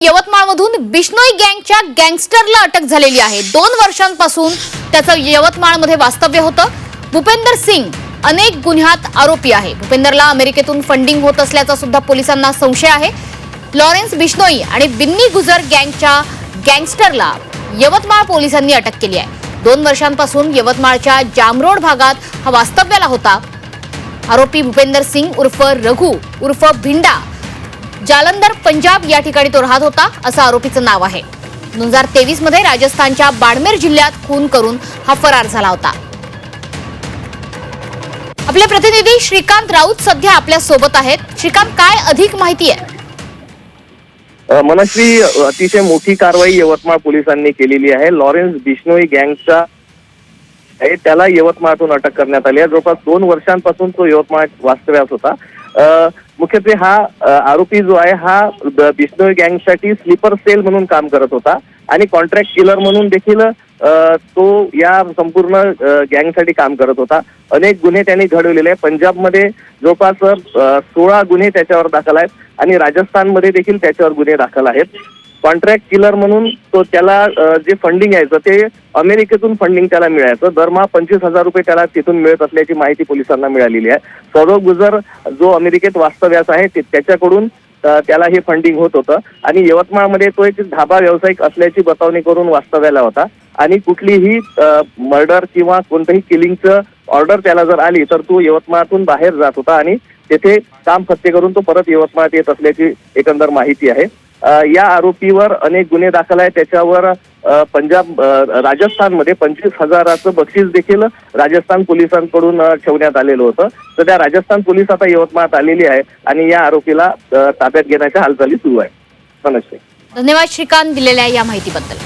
यवतमाळमधून बिश्नोई गँगच्या गँगस्टरला अटक झालेली आहे. दोन वर्षांपासून त्याचं यवतमाळमध्ये वास्तव्य होतं. भूपेंदर सिंग अनेक गुन्ह्यात आरोपी आहे. भूपेंदरला अमेरिकेतून फंडिंग होत असल्याचा सुद्धा पोलिसांना संशय आहे. लॉरेन्स बिश्नोई आणि बिन्नी गुजर गँगच्या गँगस्टरला यवतमाळ पोलिसांनी अटक केली आहे. दोन वर्षांपासून यवतमाळच्या जामरोड भागात हा वास्तव्याला होता. आरोपी भूपेंदर सिंग उर्फ रघु उर्फ भिंडा जालंधर पंजाब या ठिकाणी तो राहत होता असं आरोपीचं नाव आहे. दोन हजार तेवीसमध्ये राजस्थानच्या बाडमेर जिल्ह्यात खून करून हा फरार झाला होता. आपले प्रतिनिधी श्रीकांत राऊत सध्या आपल्यासोबत आहेत. श्रीकांत काय अधिक माहिती आहे? अ, मनश्री अतिशय मोठी कारवाई यवतमाळ पोलिसांनी केलेली आहे. लॉरेन्स बिश्नोई गँगचा आहे. त्याला यवतमाळातून अटक करण्यात आली आहे. जवळपास दोन वर्षांपासून तो यवतमाळ वास्तव्यास होता. मुख्यत्वे हा आरोपी जो आहे हा ब- बिश्नोई गँगसाठी स्लीपर सेल म्हणून काम करत होता आणि कॉन्ट्रॅक्ट किलर म्हणून देखील तो या संपूर्ण गँगसाठी काम करत होता. अनेक गुन्हे त्यांनी घडवलेले आहे पंजाबमध्ये जवळपास सोळा गुन्हे त्याच्यावर दाखल आहेत आणि राजस्थानमध्ये देखील त्याच्यावर गुन्हे दाखल आहेत. कॉन्ट्रॅक्ट किलर म्हणून तो त्याला जे फंडिंग यायचं ते अमेरिकेतून फंडिंग त्याला मिळायचं. दरमहा पंचवीस हजार रुपये त्याला तिथून मिळत असल्याची माहिती पोलिसांना मिळालेली आहे. सौरभ गुजर जो अमेरिकेत वास्तव्यास आहे त्याच्याकडून त्याला हे फंडिंग होत होतं. आणि यवतमाळमध्ये तो एक ढाबा व्यावसायिक असल्याची बतावणी करून वास्तव्याला होता. आणि कुठलीही मर्डर किंवा कोणतंही किलिंगचं ऑर्डर त्याला जर आली तर तो यवतमाळातून बाहेर जात होता. आणि तेथे काम फत्ते करून तो परत यवतमाळात येत असल्याची एकंदर माहिती आहे. या आरोपीवर अनेक गुन्हे दाखल आहेत. त्याच्यावर पंजाब राजस्थानमध्ये पंचवीस हजाराचं बक्षीस देखील राजस्थान पोलिसांकडून ठेवण्यात आलेलं होतं. तर त्या राजस्थान पोलीस आता यवतमाळात आलेली आहे आणि या आरोपीला ताब्यात घेण्याच्या हालचाली सुरू आहे धन्यवाद श्रीकांत दिलेल्या या माहितीबद्दल.